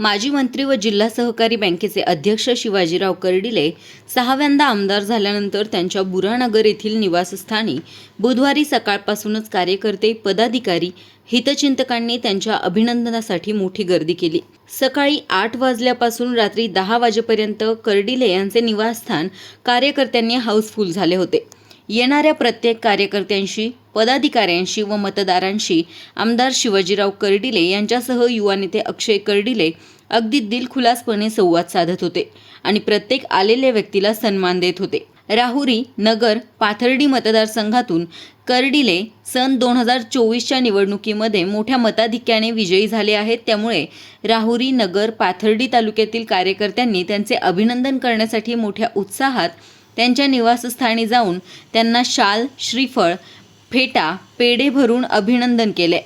माजी मंत्री व जिल्हा सहकारी बँकेचे अध्यक्ष शिवाजीराव कर्डिले सहाव्यांदा आमदार झाल्यानंतर त्यांच्या बुरानगर येथील निवासस्थानी बुधवारी सकाळपासूनच कार्यकर्ते पदाधिकारी हितचिंतकांनी त्यांच्या अभिनंदनासाठी मोठी गर्दी केली. सकाळी आठ वाजल्यापासून रात्री दहा वाजेपर्यंत कर्डिले यांचे निवासस्थान कार्यकर्त्यांनी हाऊसफुल झाले होते. येणाऱ्या प्रत्येक कार्यकर्त्यांशी पदाधिकाऱ्यांशी व मतदारांशी आमदार शिवाजीराव कर्डिले यांच्यासह युवा नेते अक्षय कर्डिले अगदी दिलखुलासपणे संवाद साधत होते आणि प्रत्येक आलेल्या व्यक्तीला सन्मान देत होते. राहुरी नगर पाथर्डी मतदारसंघातून कर्डिले सन दोन हजार चोवीसच्या निवडणुकीमध्ये मोठ्या मताधिक्याने विजयी झाले आहेत. त्यामुळे राहुरी नगर पाथर्डी तालुक्यातील कार्यकर्त्यांनी त्यांचे अभिनंदन करण्यासाठी मोठ्या उत्साहात त्यांच्या निवासस्थानी जाऊन त्यांना शाल श्रीफळ फेटा पेढे भरून अभिनंदन केले.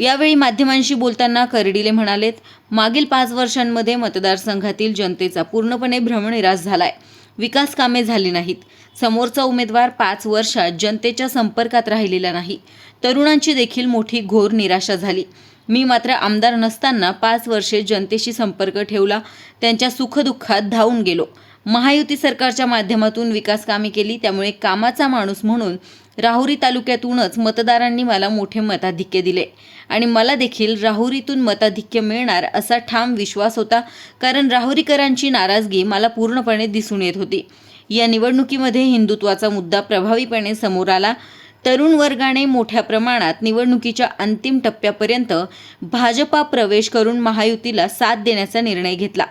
यावेळी माध्यमांशी बोलताना करडिले म्हणालेत मागील पाच वर्षांमध्ये मतदारसंघातील जनतेचा पूर्णपणे भ्रमनिरास झालाय. विकास कामे झाली नाहीत. समोरचा उमेदवार पाच वर्षात जनतेच्या संपर्कात राहिलेला नाही. तरुणांची देखील मोठी घोर निराशा झाली. मी मात्र आमदार नसताना पाच वर्षे जनतेशी संपर्क ठेवला. त्यांच्या सुखदुःखात धावून गेलो. महायुती सरकारच्या माध्यमातून विकास कामे केली त्यामुळे कामाचा माणूस म्हणून राहुरी तालुक्यातूनच मतदारांनी मला मोठे मताधिक्य दिले. आणि मला देखील राहुरीतून मताधिक्य मिळणार असा ठाम विश्वास होता कारण राहुरीकरांची नाराजगी मला पूर्णपणे दिसून येत होती. या निवडणुकीमध्ये हिंदुत्वाचा मुद्दा प्रभावीपणे समोर आला. तरुण वर्गाने मोठ्या प्रमाणात निवडणुकीच्या अंतिम टप्प्यापर्यंत भाजपा प्रवेश करून महायुतीला साथ देण्याचा निर्णय घेतला.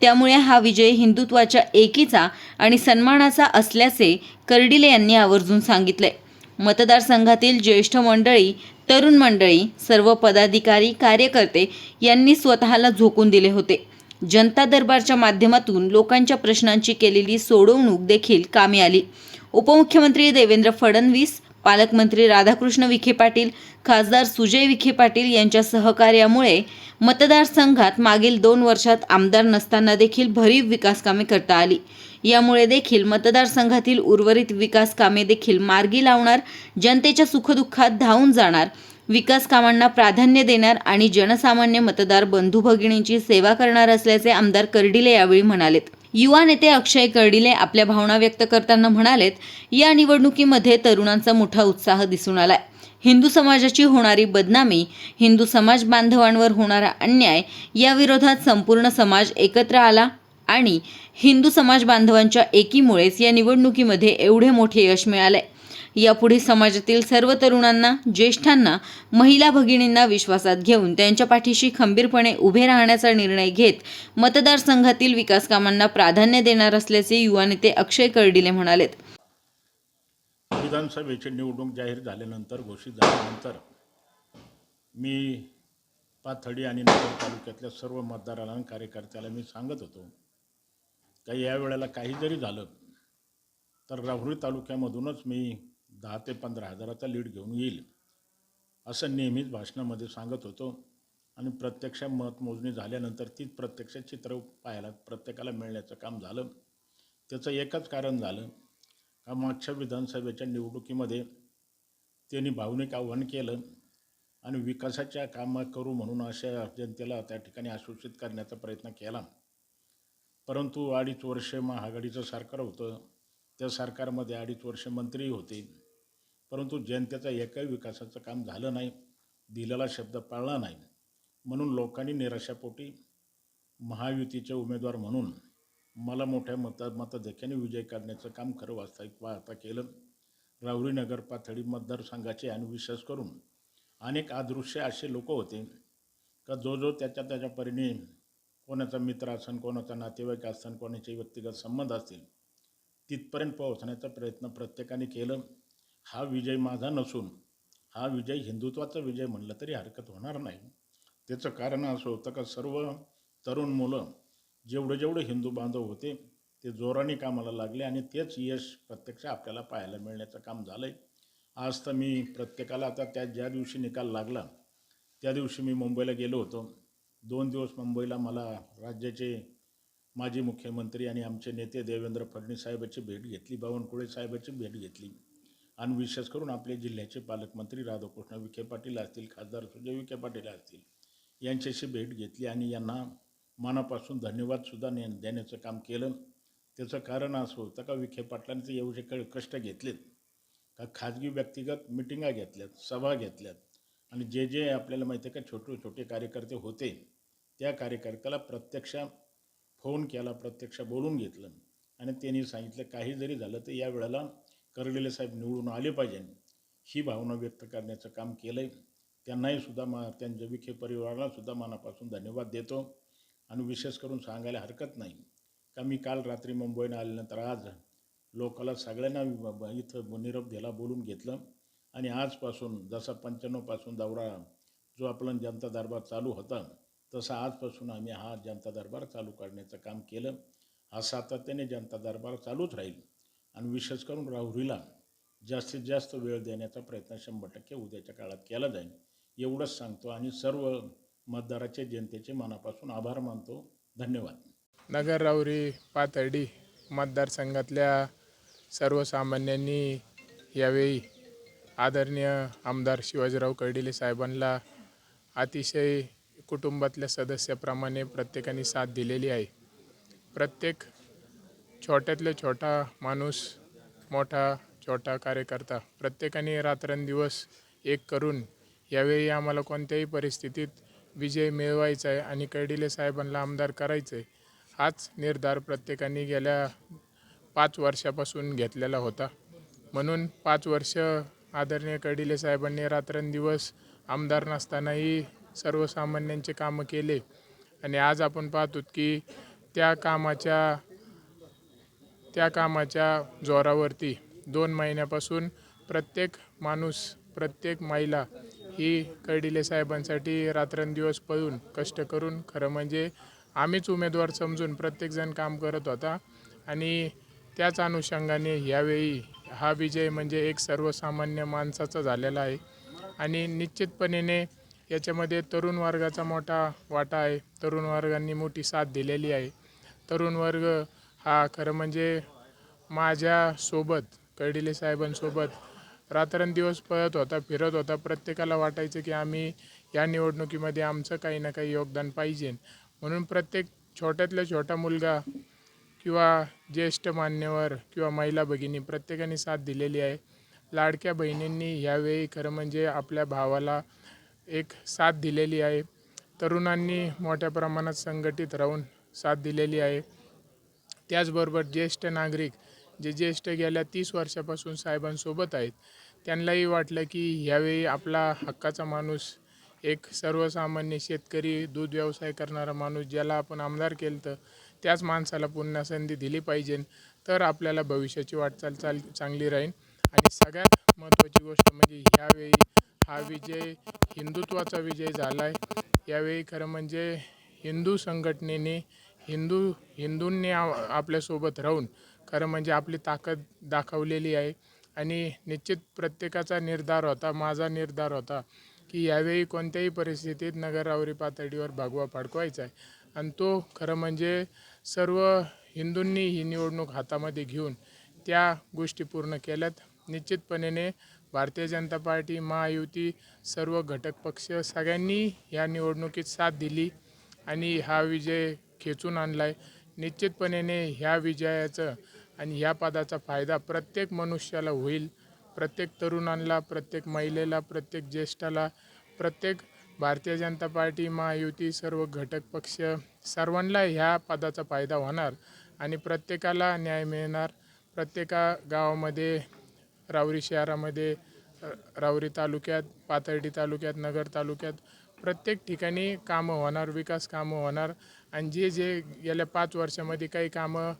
त्यामुळे हा विजय हिंदुत्वाच्या एकीचा आणि सन्मानाचा असल्याचे कर्डिले यांनी आवर्जून सांगितले. मतदारसंघातील ज्येष्ठ मंडळी तरुण मंडळी सर्व पदाधिकारी कार्यकर्ते यांनी स्वतःला झोकून दिले होते. जनता दरबारच्या माध्यमातून लोकांच्या प्रश्नांची केलेली सोडवणूक देखील कामी आली. उपमुख्यमंत्री देवेंद्र फडणवीस पालकमंत्री राधाकृष्ण विखे पाटील खासदार सुजय विखे पाटील यांच्या सहकार्यामुळे मतदारसंघात मागील दोन वर्षात आमदार नसताना देखील भरीव विकास कामे करता आली. यामुळे देखील मतदारसंघातील उर्वरित विकास कामे देखील मार्गी लावणार जनतेच्या सुखदुःखात धावून जाणार विकास कामांना प्राधान्य देणार आणि जनसामान्य मतदार बंधू भगिनींची सेवा करणार असल्याचे आमदार कर्डिले यावेळी म्हणालेत. युवा नेते अक्षय कर्डिले आपल्या भावना व्यक्त करताना म्हणालेत या निवडणुकीमध्ये तरुणांचा मोठा उत्साह दिसून आलाय. हिंदू समाजाची होणारी बदनामी हिंदू समाज बांधवांवर होणारा अन्याय या विरोधात संपूर्ण समाज एकत्र आला आणि हिंदू समाज बांधवांच्या एकीमुळेच या निवडणुकीमध्ये एवढे मोठे यश मिळाले यापुढे समाजातील सर्व तरुणांना ज्येष्ठांना महिला भगिनींना विश्वासात घेऊन त्यांच्या पाठीशी खंबीरपणे उभे राहण्याचा निर्णय घेत मतदारसंघातील विकासकामांना प्राधान्य देणार असल्याचे युवा नेते अक्षय कर्डिले म्हणालेत. विधानसभेची निवडणूक जाहीर झाल्यानंतर घोषित झाल्यानंतर मी पाथडी आणि नगर तालुक्यातल्या सर्व मतदारांना आणि कार्यकर्त्याला मी सांगत होतो का या वेळेला काही जरी झालं तर राहुरी तालुक्यामधूनच मी दहा ते पंधरा हजाराचा लीड घेऊन येईल असं नेहमीच भाषणामध्ये सांगत होतो. आणि प्रत्यक्ष मतमोजणी झाल्यानंतर तीच प्रत्यक्ष चित्र पाहायला प्रत्येकाला मिळण्याचं काम झालं. त्याचं एकच कारण झालं का मागच्या विधानसभेच्या निवडणुकीमध्ये त्यांनी भावनिक आव्हान केलं आणि विकासाच्या कामं करू म्हणून अशा जनतेला त्या ठिकाणी आश्वासित करण्याचा प्रयत्न केला. परंतु अडीच वर्षे महाआघाडीचं सरकार होतं. त्या सरकारमध्ये अडीच वर्ष मंत्री होते. परंतु जनतेचा एकही विकासाचं काम झालं नाही दिलेला शब्द पाळला नाही. म्हणून लोकांनी निराशापोटी महायुतीचे उमेदवार म्हणून मला मोठ्या मत मतधक्याने विजय करण्याचं काम खरं वास्तविक पाहता केलं. राहुरी नगर पाथडी मतदारसंघाचे आणि विशेष करून अनेक अदृश्य असे लोक होते का जो जो त्याच्या त्याच्या परीने कोणाचा मित्र असन कोणाचा नातेवाईक असन कोणाचे व्यक्तिगत संबंध असतील तिथपर्यंत पोहोचण्याचा प्रयत्न प्रत्येकाने केलं. हा विजय माझा नसून हा विजय हिंदुत्वाचा विजय म्हणलं तरी हरकत होणार नाही. त्याचं कारण असं होतं का सर्व तरुण मुलं जेवढं जेवढं हिंदू बांधव होते ते जोराने कामाला लागले आणि तेच यश प्रत्यक्ष आपल्याला पाहायला मिळण्याचं काम झालं आहे आज तर मी प्रत्येकाला आता त्या ज्या दिवशी निकाल लागला त्या दिवशी मी मुंबईला गेलो होतो. दोन दिवस मुंबईला मला राज्याचे माजी मुख्यमंत्री आणि आमचे नेते देवेंद्र फडणवीस साहेबाची भेट घेतली बावनकुळे साहेबाची भेट घेतली. आणि विशेष करून आपले जिल्ह्याचे पालकमंत्री राधाकृष्ण विखे पाटील असतील खासदार सुजय विखे पाटील असतील यांच्याशी भेट घेतली आणि यांना मनापासून धन्यवादसुद्धा ने देण्याचं काम केलं. त्याचं कारण असं होतं का विखे पाटलांचे एवढे क कष्ट घेतलेत. का खाजगी व्यक्तिगत मिटिंगा घेतल्यात सभा घेतल्यात. आणि जे जे आपल्याला माहिती आहे का छोटे छोटे कार्यकर्ते होते त्या कार्यकर्त्याला प्रत्यक्ष फोन केला प्रत्यक्ष बोलून घेतलं. आणि त्यांनी सांगितलं काही जरी झालं तर या वेळेला कर्डिले साहेब निवडून आले पाहिजे. ही भावना व्यक्त करण्याचं काम केलं आहे त्यांनाही सुद्धा मा त्यांच्या विखे परिवाराला सुद्धा मनापासून धन्यवाद देतो. आणि विशेष करून सांगायला हरकत नाही. का मी काल रात्री मुंबईनं आल्यानंतर आज लोकाला सगळ्यांना इथं निरोप दिला बोलून घेतलं. आणि आजपासून जसा पंच्याण्णवपासून दौरा जो आपला जनता दरबार चालू होता तसा आजपासून आम्ही हा जनता दरबार चालू करण्याचं काम केलं. हा सातत्याने जनता दरबार चालूच राहील. आणि विशेष करून राहुरीला जास्तीत जास्त वेळ देण्याचा प्रयत्न शंभर टक्के उद्याच्या काळात केला जाईल एवढंच सांगतो. आणि सर्व मतदाराच्या जनतेचे मनापासून आभार मानतो. धन्यवाद. नगर राऊरी पातर्डी मतदारसंघातल्या सर्वसामान्यांनी यावेळी आदरणीय आमदार शिवाजीराव कर्डिले साहेबांना अतिशय कुटुंबातल्या सदस्याप्रमाणे प्रत्येकाने साथ दिलेली आहे. प्रत्येक छोट्यातल्या छोटा माणूस मोठा छोटा कार्यकर्ता प्रत्येकाने रात्रंदिवस एक करून यावेळी आम्हाला कोणत्याही परिस्थितीत विजय मिळवायचा आहे आणि कैडिले साहेबांना आमदार करायचं आहे हाच निर्धार प्रत्येकाने गेल्या पाच वर्षापासून घेतलेला होता. म्हणून पाच वर्ष आदरणीय कडिले साहेबांनी रात्रंदिवस आमदार नसतानाही सर्वसामान्यांचे कामं केले. आणि आज आपण पाहतो की त्या कामाच्या त्या कामाच्या जोरावरती दोन महिन्यापासून प्रत्येक माणूस प्रत्येक महिला ही कर्डिले साहेबांसाठी रात्रंदिवस पळून कष्ट करून खरं म्हणजे आम्हीच उमेदवार समजून प्रत्येकजण काम करत होता. आणि त्याच अनुषंगाने यावेळी हा विजय म्हणजे एक सर्वसामान्य माणसाचा झालेला आहे. आणि निश्चितपणेने याच्यामध्ये तरुण वर्गाचा मोठा वाटा आहे. तरुण वर्गांनी मोठी साथ दिलेली आहे. तरुण वर्ग हा खरं म्हणजे माझ्यासोबत कर्डिले साहेबांसोबत रात्रंदिवस पळत होता फिरत होता. प्रत्येकाला वाटायचं की आम्ही या निवडणुकीमध्ये आमचं काही ना काही योगदान पाहिजे. म्हणून प्रत्येक छोट्यातल्या छोटा मुलगा किंवा ज्येष्ठ मान्यवर किंवा महिला भगिनी प्रत्येकाने साथ दिलेली आहे. लाडक्या बहिणींनी ह्यावेळी खरं म्हणजे आपल्या भावाला एक साथ दिलेली आहे. तरुणांनी मोठ्या प्रमाणात संघटित राहून साथ दिलेली आहे. त्याचबरोबर ज्येष्ठ नागरिक जे ज्येष्ठ गेल्या तीस वर्षापासून साहेबांसोबत आहेत त्यांनाही वाटलं की ह्यावेळी आपला हक्काचा माणूस एक सर्वसामान्य शेतकरी दूध व्यवसाय करणारा माणूस ज्याला आपण आमदार केलं तर त्याच माणसाला पुन्हा संधी दिली पाहिजे. तर आपल्याला भविष्याची वाटचाल चाल चांगली राहील. आणि सगळ्यात महत्त्वाची गोष्ट म्हणजे ह्यावेळी हा विजय हिंदुत्वाचा विजय झाला आहे यावेळी खरं म्हणजे हिंदू संघटनेने हिंदू हिंदूंनी आ आपल्यासोबत राहून खरं म्हणजे आपली ताकद दाखवलेली आहे. आणि निश्चित प्रत्येकाचा निर्धार होता माझा निर्धार होता की यावेळी कोणत्याही परिस्थितीत नगरावरी पातळीवर भागवा फडकवायचा आहे. आणि तो खरं म्हणजे सर्व हिंदूंनी ही निवडणूक हातामध्ये घेऊन त्या गोष्टी पूर्ण केल्यात. निश्चितपणेने भारतीय जनता पार्टी महायुती सर्व घटक पक्ष सगळ्यांनी या निवडणुकीत साथ दिली. आणि हा विजय खेचून आणला आहे निश्चितपणेने ह्या विजयाचं आणि ह्या पदाचा फायदा प्रत्येक मनुष्याला होईल. प्रत्येक तरुणांना प्रत्येक महिलेला प्रत्येक ज्येष्ठाला प्रत्येक भारतीय जनता पार्टी महायुती सर्व घटक पक्ष सर्वांना ह्या पदाचा फायदा होणार आणि प्रत्येकाला न्याय मिळणार. प्रत्येका गावामध्ये रावरी शहरामध्ये रावरी तालुक्यात पाथर्डी तालुक्यात नगर तालुक्यात प्रत्येक ठिकाणी कामं होणार विकास कामं होणार. आणि जे जे गेल्या पाच वर्षामध्ये काही कामं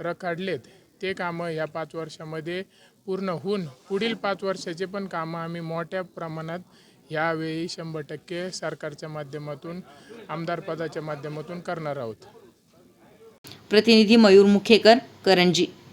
रखडलेत ते कामं ह्या पाच वर्षामध्ये पूर्ण होऊन पुढील पाच वर्षाचे पण कामं आम्ही मोठ्या प्रमाणात यावेळी शंभर टक्के सरकारच्या माध्यमातून आमदार पदाच्या माध्यमातून करणार आहोत. प्रतिनिधी मयूर मुखेकर करंजी.